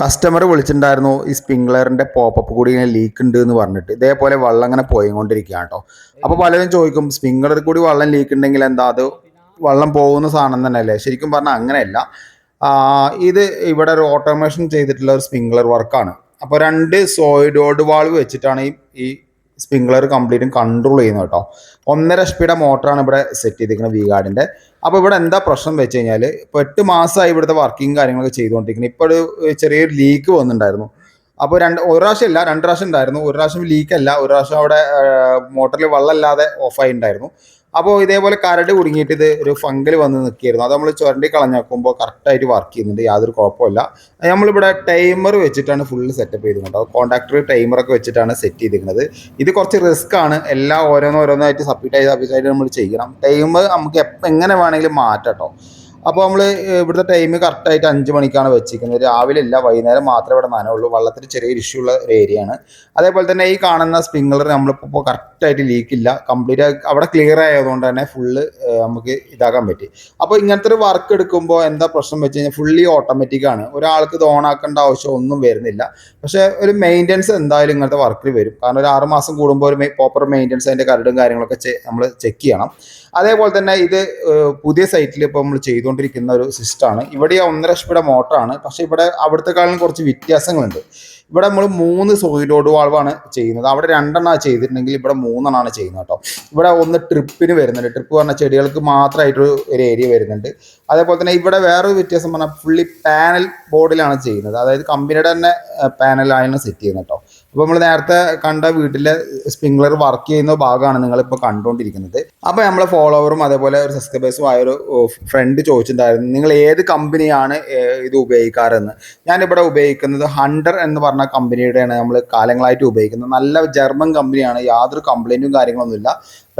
Customer വിളിച്ചിട്ടുണ്ടായിരുന്നു ഈ സ്പ്രിംഗ്ലറിന്റെ popup കൂടി ഇങ്ങനെ ലീക്ക് ഉണ്ട് എന്ന് പറഞ്ഞിട്ട്. ഇതേപോലെ വെള്ളം ഇങ്ങനെ പോയിക്കൊണ്ടിരിക്കുകയാണ് കേട്ടോ. അപ്പോൾ പലരും ചോദിക്കും സ്പ്രിംഗ്ലറിൽ കൂടി വെള്ളം ലീക്ക് ഉണ്ടെങ്കിൽ എന്താ അത് വെള്ളം പോകുന്ന സാധനം തന്നെയല്ലേ? ശരിക്കും പറഞ്ഞാൽ അങ്ങനെയല്ല. ഇത് ഇവിടെ ഒരു ഓട്ടോമേഷൻ ചെയ്തിട്ടുള്ള ഒരു സ്പ്രിംഗ്ലർ വർക്കാണ് അപ്പോൾ രണ്ട് സോയിഡോഡ് വാൾവ് വെച്ചിട്ടാണ് ഈ സ്പ്രിംഗ്ലർ കംപ്ലീറ്റും കൺട്രോൾ ചെയ്യുന്നത് കേട്ടോ. ഒന്നര എച്ച് പിയുടെ മോട്ടറാണ് ഇവിടെ സെറ്റ് ചെയ്തിരിക്കുന്നത് വി ഗാർഡിന്റെ അപ്പോൾ ഇവിടെ എന്താ പ്രശ്നം വെച്ച് കഴിഞ്ഞാൽ ഇപ്പോൾ എട്ട് മാസമായി ഇവിടുത്തെ വർക്കിംഗ് കാര്യങ്ങളൊക്കെ ചെയ്തുകൊണ്ടിരിക്കുന്നത് ഇപ്പോൾ ഒരു ചെറിയൊരു ലീക്ക് വന്നിട്ടുണ്ടായിരുന്നു. അപ്പോൾ രണ്ട് ഒരു പ്രാവശ്യം ഇല്ല രണ്ട് പ്രാവശ്യം ഉണ്ടായിരുന്നു. ഒരു പ്രാവശ്യം ലീക്ക് അല്ല. ഒരു പ്രാവശ്യം അവിടെ മോട്ടറിൽ വെള്ളമില്ലാതെ ഓഫായി ഉണ്ടായിരുന്നു അപ്പോൾ ഇതേപോലെ കരട് കുടുങ്ങിയിട്ട് ഇത് ഒരു ഫംഗൽ വന്ന് നിൽക്കുകയായിരുന്നു. അത് നമ്മൾ ചുരണ്ടി കളഞ്ഞാക്കുമ്പോൾ കറക്റ്റായിട്ട് വർക്ക് ചെയ്യുന്നുണ്ട്. യാതൊരു കുഴപ്പമില്ല നമ്മളിവിടെ ടൈമർ വെച്ചിട്ടാണ് ഫുള്ള് സെറ്റപ്പ് ചെയ്തിരുന്നത് കോൺടാക്ടർ ടൈമറൊക്കെ വെച്ചിട്ടാണ് സെറ്റ് ചെയ്തിരിക്കുന്നത്. ഇത് കുറച്ച് റിസ്ക് ആണ്. എല്ലാം ഓരോന്നോരോന്നായിട്ട് സപ്പീറ്റ് ചെയ്ത് സബ്മിറ്റ് ആയിട്ട് നമ്മൾ ചെയ്യണം. ടൈം നമുക്ക് എങ്ങനെ വേണമെങ്കിലും മാറ്റാം കേട്ടോ. അപ്പോൾ നമ്മൾ ഇവിടുത്തെ ടൈം കറക്റ്റായിട്ട് അഞ്ച് മണിക്കാണ് വെച്ചിരിക്കുന്നത്. രാവിലെ ഇല്ല വൈകുന്നേരം മാത്രമേ ഇവിടെ നനവുള്ളൂ. വെള്ളത്തിന് ചെറിയൊരു ഇഷ്യൂ ഉള്ള ഒരു ഏരിയയാണ് അതേപോലെ തന്നെ ഈ കാണുന്ന സ്പ്രിംഗ്ലർ നമ്മളിപ്പോൾ കറക്റ്റായിട്ട് ലീക്ക് ഇല്ല. കംപ്ലീറ്റ് അവിടെ ക്ലിയർ ആയതുകൊണ്ട് തന്നെ ഫുള്ള് നമുക്ക് ഇതാക്കാൻ പറ്റി. അപ്പോൾ ഇങ്ങനത്തെ ഒരു വർക്ക് എടുക്കുമ്പോൾ എന്താ പ്രശ്നം വെച്ച് കഴിഞ്ഞാൽ ഫുള്ളി ഓട്ടോമാറ്റിക് ആണ്. ഒരാൾക്ക് ഇത് ഓൺ ആക്കേണ്ട ആവശ്യം ഒന്നും വരുന്നില്ല. പക്ഷേ ഒരു മെയിന്റെനൻസ് എന്തായാലും ഇങ്ങനത്തെ വർക്കിൽ വരും. കാരണം ഒരു ആറുമാസം കൂടുമ്പോൾ ഒരു പ്രോപ്പർ മെയിന്റെനൻസ് അതിന്റെ കരടും കാര്യങ്ങളൊക്കെ നമ്മൾ ചെക്ക് ചെയ്യണം. അതേപോലെ തന്നെ ഇത് പുതിയ സൈറ്റിൽ ഇപ്പോൾ നമ്മൾ ചെയ്തുകൊണ്ടിരിക്കുന്ന ഒരു സിസ്റ്റമാണ് ഇവിടെ ഒന്നര എച്ച് മോട്ടറാണ്. പക്ഷേ ഇവിടെ അവിടുത്തെക്കാളും കുറച്ച് വ്യത്യാസങ്ങളുണ്ട്. ഇവിടെ നമ്മൾ മൂന്ന് സോയിലോട് വാൾവാണ് ചെയ്യുന്നത്. അവിടെ രണ്ടെണ്ണമാണ് ചെയ്തിട്ടുണ്ടെങ്കിൽ ഇവിടെ മൂന്നെണ്ണമാണ് ചെയ്യുന്നത് കേട്ടോ. ഇവിടെ ഒന്ന് ട്രിപ്പിന് വരുന്നുണ്ട്. ട്രിപ്പ് പറഞ്ഞാൽ ചെടികൾക്ക് മാത്രമായിട്ടൊരു ഒരു ഏരിയ വരുന്നുണ്ട്. അതേപോലെ തന്നെ ഇവിടെ വേറൊരു വ്യത്യാസം പറഞ്ഞാൽ ഫുള്ളി പാനൽ ബോർഡിലാണ് ചെയ്യുന്നത്. അതായത് കമ്പനിയുടെ തന്നെ പാനലാണ് സെറ്റ് ചെയ്യുന്നത് കേട്ടോ. അപ്പോൾ നമ്മൾ നേരത്തെ കണ്ട വീട്ടിലെ സ്പ്രിംഗ്ലർ വർക്ക് ചെയ്യുന്ന ഭാഗമാണ് നിങ്ങളിപ്പോൾ കണ്ടുകൊണ്ടിരിക്കുന്നത് അപ്പോൾ നമ്മളെ ഫോളോവറും അതേപോലെ ഒരു സബ്സ്ക്രൈബേഴ്സും ആയൊരു ഫ്രണ്ട് ചോദിച്ചിട്ടുണ്ടായിരുന്നു നിങ്ങൾ ഏത് കമ്പനിയാണ് ഇത് ഉപയോഗിക്കാറെന്ന്? ഞാനിവിടെ ഉപയോഗിക്കുന്നത് ഹണ്ടർ എന്ന് പറഞ്ഞ കമ്പനിയുടെയാണ് നമ്മൾ കാലങ്ങളായിട്ട് ഉപയോഗിക്കുന്നത്. നല്ല ജർമ്മൻ കമ്പനിയാണ് യാതൊരു കംപ്ലൈന്റും കാര്യങ്ങളൊന്നുമില്ല.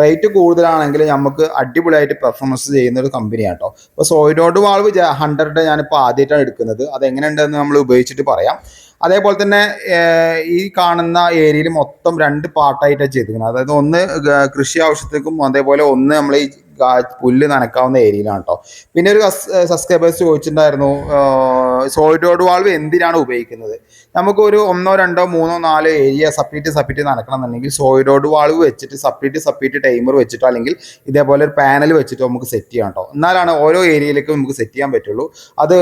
റേറ്റ് കൂടുതലാണെങ്കിൽ നമുക്ക് അടിപൊളിയായിട്ട് പെർഫോമൻസ് ചെയ്യുന്ന ഒരു കമ്പനിയാണ് കേട്ടോ അപ്പോൾ സോയിഡോഡ് വാൾവ് ഹൺഡ്രഡ് ഞാനിപ്പോൾ ആദ്യമായിട്ടാണ് എടുക്കുന്നത്. അത് എങ്ങനെയുണ്ടെന്ന് നമ്മൾ ഉപയോഗിച്ചിട്ട് പറയാം. അതേപോലെ തന്നെ ഈ കാണുന്ന ഏരിയയിൽ മൊത്തം രണ്ട് പാർട്ടായിട്ടാണ് ചെയ്തിരിക്കുന്നത്. അതായത് ഒന്ന് കൃഷി ആവശ്യത്തേക്കും അതേപോലെ ഒന്ന് നമ്മൾ ഈ പുല്ല് നനക്കാവുന്ന ഏരിയയിലാണ് കേട്ടോ പിന്നെ ഒരു സബ്സ്ക്രൈബേഴ്സ് ചോദിച്ചിട്ടുണ്ടായിരുന്നു സോയിഡോഡ് വാൾവ് എന്തിനാണ് ഉപയോഗിക്കുന്നത്? നമുക്ക് ഒരു ഒന്നോ രണ്ടോ മൂന്നോ നാലോ ഏരിയ സപ്പറേറ്റ് സപ്പറേറ്റ് നടക്കണമെന്നുണ്ടെങ്കിൽ സോയിഡോഡ് വാൾവ് വെച്ചിട്ട് സപ്പറേറ്റ് സപ്പറേറ്റ് ടൈമർ വെച്ചിട്ടോ അല്ലെങ്കിൽ ഇതേപോലെ ഒരു പാനൽ വെച്ചിട്ടോ നമുക്ക് സെറ്റ് ചെയ്യാം കേട്ടോ എന്നാലാണ് ഓരോ ഏരിയയിലേക്കും നമുക്ക് സെറ്റ് ചെയ്യാൻ പറ്റുള്ളൂ. അത്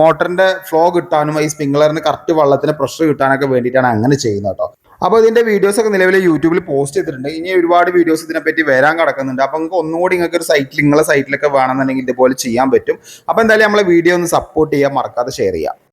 മോട്ടറിന്റെ ഫ്ലോ കിട്ടാനും ഈ സ്പ്രിംഗ്ലറിന് കറക്റ്റ് വെള്ളത്തിന് പ്രഷർ കിട്ടാനൊക്കെ വേണ്ടിയിട്ടാണ് അങ്ങനെ ചെയ്യുന്നത് കേട്ടോ അപ്പോൾ ഇതിന്റെ വീഡിയോസൊക്കെ നിലവിൽ യൂട്യൂബിൽ പോസ്റ്റ് ചെയ്തിട്ടുണ്ട്. ഇനി ഒരുപാട് വീഡിയോസ് ഇതിനെപ്പറ്റി വരാൻ കിടക്കുന്നുണ്ട്. അപ്പോൾ നിങ്ങൾക്ക് ഒന്നുകൂടി നിങ്ങൾക്ക് ഒരു സൈറ്റിൽ നിങ്ങളെ സൈറ്റിലൊക്കെ വേണമെന്നുണ്ടെങ്കിൽ ഇതുപോലെ ചെയ്യാൻ പറ്റും. അപ്പോൾ എന്തായാലും നമ്മളെ വീഡിയോ ഒന്ന് സപ്പോർട്ട് ചെയ്യാൻ മറക്കാതെ ഷെയർ ചെയ്യാം.